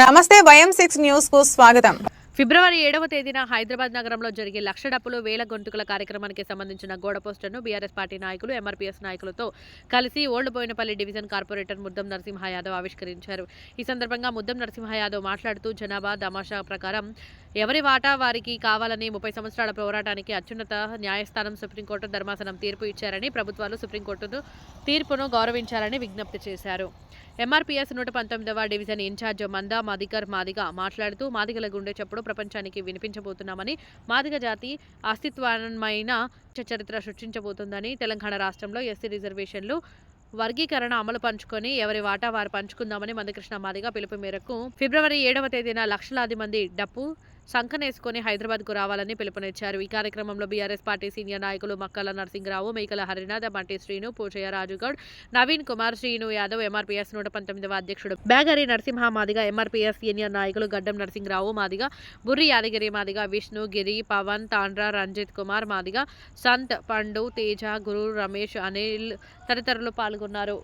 నమస్తే YM six న్యూస్కు స్వాగతం. ఫిబ్రవరి ఏడవ తేదీన హైదరాబాద్ నగరంలో జరిగే లక్ష డప్పులు వేల గొంతుకుల కార్యక్రమానికి సంబంధించిన గోడ పోస్టర్ను బీఆర్ఎస్ పార్టీ నాయకులు ఎంఆర్పీఎస్ నాయకులతో కలిసి old Boinpally division corporator Muddam Narasimha Yadav ఆవిష్కరించారు. ఈ సందర్భంగా ముద్దం నరసింహ యాదవ్ మాట్లాడుతూ జనాభా తమాషా ప్రకారం ఎవరి వాటా వారికి కావాలని ముప్పై సంవత్సరాల పోరాటానికి అత్యున్నత న్యాయస్థానం సుప్రీంకోర్టు ధర్మాసనం తీర్పు ఇచ్చారని ప్రభుత్వాలు సుప్రీంకోర్టును తీర్పును గౌరవించాలని విజ్ఞప్తి చేశారు. ఎంఆర్పీఎస్ నూట పంతొమ్మిదవ డివిజన్ ఇన్ఛార్జ్ మందా మాదికర్ మాదిగ మాట్లాడుతూ మాదిగల గుండె చప్పుడు ప్రపంచానికి వినిపించబోతున్నామని మాదిగ జాతి అస్తిత్వమైన చరిత్ర సృష్టించబోతుందని తెలంగాణ రాష్ట్రంలో ఎస్సీ రిజర్వేషన్లు వర్గీకరణ అమలు పంచుకొని ఎవరి వాటా వారు పంచుకుందామని మందకృష్ణ మాదిగ పిలుపు మేరకు ఫిబ్రవరి ఏడవ తేదీన లక్షలాది మంది డప్పు సంకనేసుకొని హైదరాబాద్కు రావాలని పిలుపునిచ్చారు. ఈ కార్యక్రమంలో బీఆర్ఎస్ పార్టీ సీనియర్ నాయకులు మక్కల నరసింహరావు మేకల హరినాథ బంటి శ్రీను పూజయ్య రాజుగౌడ్ నవీన్ కుమార్ శ్రీను యాదవ్ ఎంఆర్పీఎస్ నూట పంతొమ్మిదవ అధ్యక్షుడు బ్యాగరి నరసింహ మాదిగ ఎంఆర్పీఎస్ సీనియర్ నాయకులు గడ్డం నరసింహరావు మాదిగ బుర్రి యాదగిరి మాదిగ విష్ణు గిరి పవన్ తాండ్రా రంజిత్ కుమార్ మాదిగ సంత్ పండు తేజ గురు రమేష్ అనిల్ తదితరులు పాల్గొన్నారు.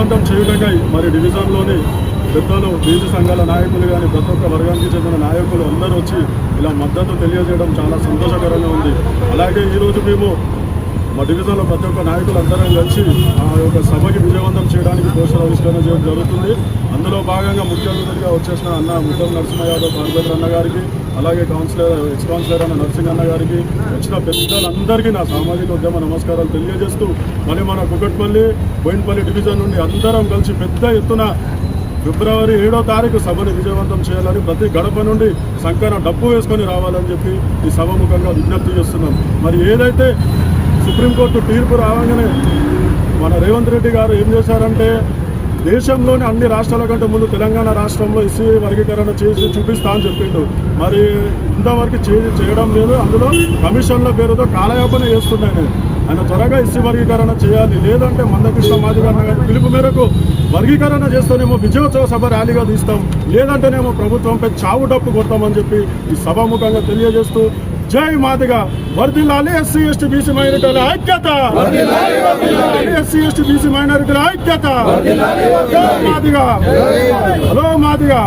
విజయవంతం చేయుటకై మరి డివిజన్లోని పెద్దలు బీజు సంఘాల నాయకులు కానీ ప్రతి ఒక్క వర్గానికి చెందిన నాయకులు అందరూ వచ్చి ఇలా మద్దతు తెలియజేయడం చాలా సంతోషకరంగా ఉంది. అలాగే ఈరోజు మేము మా డివిజన్లో ప్రతి ఒక్క నాయకులు అందరం కలిసి ఆ యొక్క సభకి విజయవంతం చేయడానికి పోషణ ఆవిష్కరణ చేయడం జరుగుతుంది. అందులో భాగంగా ముఖ్య అతిథిగా వచ్చేసిన అన్న ముద్దం నరసింహ యాదవ్ కార్పొరేటర్ అన్న గారికి అలాగే కౌన్సిలర్ ఎక్స్ కౌన్సిలర్ అన్న నరసింహ అన్న గారికి వచ్చిన పెద్దలందరికీ నా సామాజిక ఉద్యమ నమస్కారాలు తెలియజేస్తూ మరి మన కుకట్పల్లి బోయినపల్లి డివిజన్ నుండి అందరం కలిసి పెద్ద ఎత్తున ఫిబ్రవరి ఏడో తారీఖు సభను విజయవంతం చేయాలని ప్రతి గడప నుండి సంకన డబ్బు వేసుకొని రావాలని చెప్పి ఈ సభముఖంగా విజ్ఞప్తి చేస్తున్నాం. మరి ఏదైతే సుప్రీంకోర్టు తీర్పు రావంగానే మన రేవంత్ రెడ్డి గారు ఏం చేశారంటే దేశంలోని అన్ని రాష్ట్రాల కంటే ముందు తెలంగాణ రాష్ట్రంలో ఎస్సీ వర్గీకరణ చేసి చూపిస్తా అని చెప్పిండు. మరి ఇంతవరకు చే- చేయడం లేదు. అందులో కమిషన్ల పేరుతో కాలయాపన చేస్తున్నాయి ఆయన త్వరగా ఎస్సీ వర్గీకరణ చేయాలి. లేదంటే మందకృష్ణ మాదిగన్న గారి పిలుపు మేరకు వర్గీకరణ చేస్తేనేమో విజయోత్సవ సభ ర్యాలీగా తీస్తాం. లేదంటేనేమో ప్రభుత్వంపై చావు డప్పు కొడతామని చెప్పి ఈ సభాముఖంగా తెలియజేస్తూ జై మాదిగా. వర్దిల్లాలి ఎస్సీ ఎస్టీ బీసీ మైనారిటీల ఐక్యత. ఎస్సీ ఎస్టీ బీసీ మైనారిటీల ఐక్యత. జై మాదిగా. హలో మాదిగా.